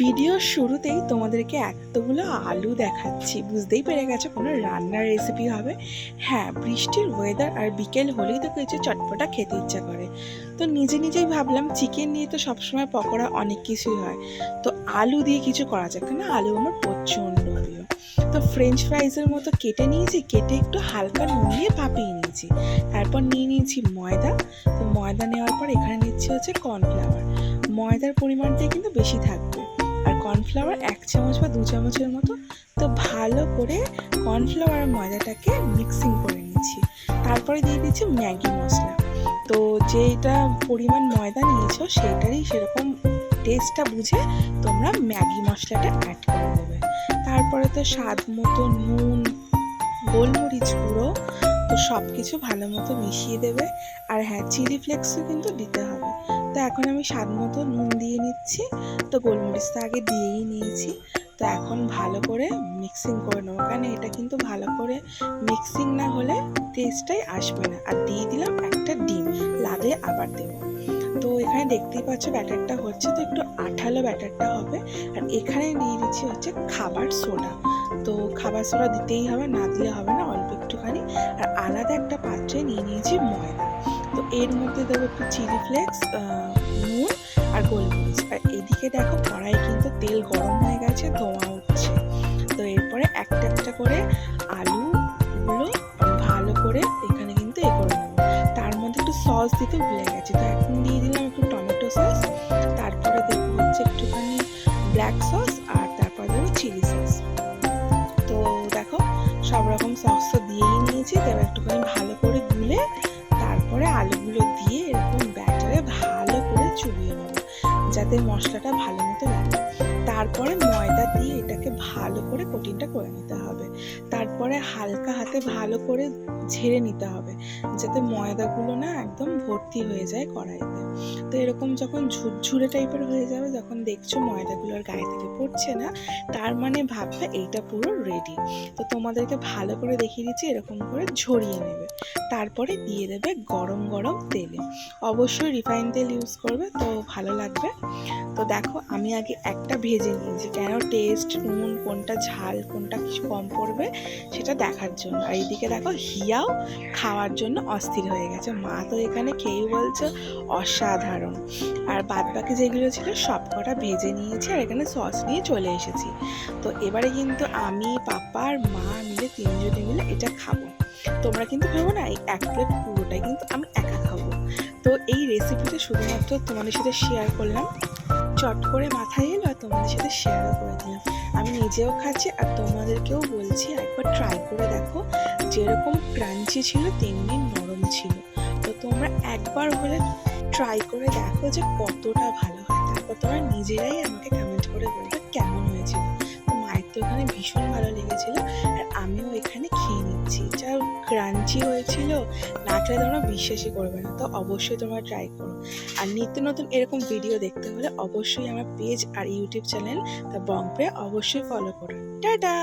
ভিডিওর শুরুতেই তোমাদেরকে এতগুলো আলু দেখাচ্ছি। বুঝতেই পেরে গেছো কোনো রান্নার রেসিপি হবে? হ্যাঁ বৃষ্টির ওয়েদার আর বিকেল হলেই তো কিছু চটপটা খেতে ইচ্ছা করে। তো নিজে নিজেই ভাবলাম চিকেন নিয়ে তো সবসময় পকোড়া অনেক কিছুই হয়। তো আলু দিয়ে কিছু করা যাক না আলু আমার প্রচণ্ড প্রিয়। তো ফ্রেঞ্চ ফ্রাইজের মতো কেটে নিয়েছি, কেটে একটু হালকা নুন দিয়ে ভাপিয়ে নিয়েছি। তারপর নিয়ে নিয়েছি ময়দা। তো ময়দা নেওয়ার পর এখানে নিচ্ছি হচ্ছে কর্নফ্লাওয়ার ময়দার পরিমাণটাই কিন্তু বেশি থাকবে। আর কর্নফ্লাওয়ার এক চামচ বা দু চামচের মতো। তো ভালো করে কর্নফ্লাওয়ার ময়দাটাকে মিক্সিং করে নিচ্ছি তারপরে দিয়ে দিচ্ছি ম্যাগি মশলা। তো যেটা পরিমাণ ময়দা নিয়েছো সেটারই সেরকম টেস্টটা বুঝে তোমরা ম্যাগি মশলাটা অ্যাড করে দেবে। তারপরে তো স্বাদ মতো নুন, গোলমরিচ গুঁড়ো তো সব কিছু ভালো মতো মিশিয়ে দেবে। আর হ্যাঁ চিলি ফ্লেক্সও কিন্তু দিতে হবে। তো এখন আমি স্বাদ মতো নুন দিয়ে নিচ্ছি। তো গোলমরিচটা আগে দিয়েই নিয়েছি। তো এখন ভালো করে মিক্সিং করে নেব। কারণ এটা কিন্তু ভালো করে মিক্সিং না হলে টেস্টটাই আসবে না। আর দিয়ে দিলাম একটা ডিম। লাগলে আবার দেবো। তো এখানে দেখতেই পাচ্ছ ব্যাটারটা হচ্ছে তো একটু আঠালো ব্যাটারটা হবে। আর এখানে নিয়ে নিচ্ছি হচ্ছে খাবার সোডা। তো খাবার সোডা দিতেই হবে, না দিলে হবে না, অল্প একটুখানি। আর আলাদা একটা পাত্রে নিয়ে নিয়েছি ময়দা। তো এর মধ্যে দেবো একটু চিলি ফ্লেক্স নুন আর গোলমরিচ। আর এদিকে দেখো কড়াই কিন্তু তেল গরম হয়ে গেছে, ধোঁয়া উঠছে। তো এরপরে একটা একটা করে আলুগুলো ভালো করে এখানে কিন্তু এ করে তার মধ্যে একটু সস দিতে ভুলে গেছি। তো এখন দিয়ে দিলাম একটু টমেটো সস। ব্ল্যাক সস আর তারপর দেবো চিলি সস তো দেখো, সব রকম সস তো দিয়েই নিয়েছি তো একটুখানি ভালো করে গুলে তারপরে আলুগুলো দিয়ে এরকম ব্যাটারে ভালো করে চুবিয়ে নেব, যাতে মশলাটা ভালো মতো লাগে। তারপরে ময়দা দিয়ে এটাকে ভালো করে কোটিংটা করে নিতে হবে। তারপরে হালকা হাতে ভালো করে ঝেড়ে নিতে হবে, যাতে ময়দাগুলো না একদম ভর্তি হয়ে যায় কড়াইতে। তো এরকম যখন ঝুরঝুরে টাইপের হয়ে যাবে, যখন দেখছ ময়দাগুলো আর গায়ে থেকে পড়ছে না, তার মানে ভাববে এইটা পুরো রেডি তো তোমাদেরকে ভালো করে দেখিয়ে দিচ্ছি, এরকম করে ঝরিয়ে নেবে। তারপরে দিয়ে দেবে গরম গরম তেলে। অবশ্যই রিফাইন তেল ইউজ করবে, তো ভালো লাগবে। তো দেখো, আমি আগে একটা ভেজে নিয়েছি। কেন টেস্ট নুন, কোনটা ঝাল, কোনটা কম পড়বে সেটা দেখার জন্য। আর এইদিকে দেখো, হিয়াও খাওয়ার জন্য অস্থির হয়ে গেছে। মা তো এখানে খেয়েই বলছে অসাধারণ। আর বাদ বাকি যেগুলো ছিল সব কটা ভেজে নিয়েছি আর এখানে সস নিয়ে চলে এসেছি। তো এবারে কিন্তু আমি, পাপা আর মা মিলে তিনজনে মিলে এটা খাব। তোমরা কিন্তু ভেবো না, এই এক প্লেট পুরোটাই কিন্তু আমি একা খাব। তো এই রেসিপিটা শুধুমাত্র তোমাদের সাথে শেয়ার করলাম। চট করে মাথায় এলো আর তোমাদের সাথে শেয়ারও করে দিলাম। আমি নিজেও খাচ্ছি আর তোমাদেরকেও বলছি, একবার ট্রাই করে দেখো যেরকম ক্রাঞ্চি ছিল তেমনি নরম ছিল। তো তোমরা একবার হলে ট্রাই করে দেখো যে কতটা ভালো হয়। তারপর তোমরা নিজেরাই আমাকে কমেন্ট করে বলবে কেমন হয়েছিল। তো মায়ের তো ওখানে ভীষণ ভালো লেগেছিল। ক্রাঞ্চি হয়েছিল না খেলে তোমরা বিশ্বাসই করবে না, তো অবশ্যই তোমরা ট্রাই করো। আর নিত্য নতুন এরকম ভিডিও দেখতে হলে অবশ্যই আমার পেজ আর ইউটিউব চ্যানেল দ্য বং পে অবশ্যই ফলো করো। টাটা!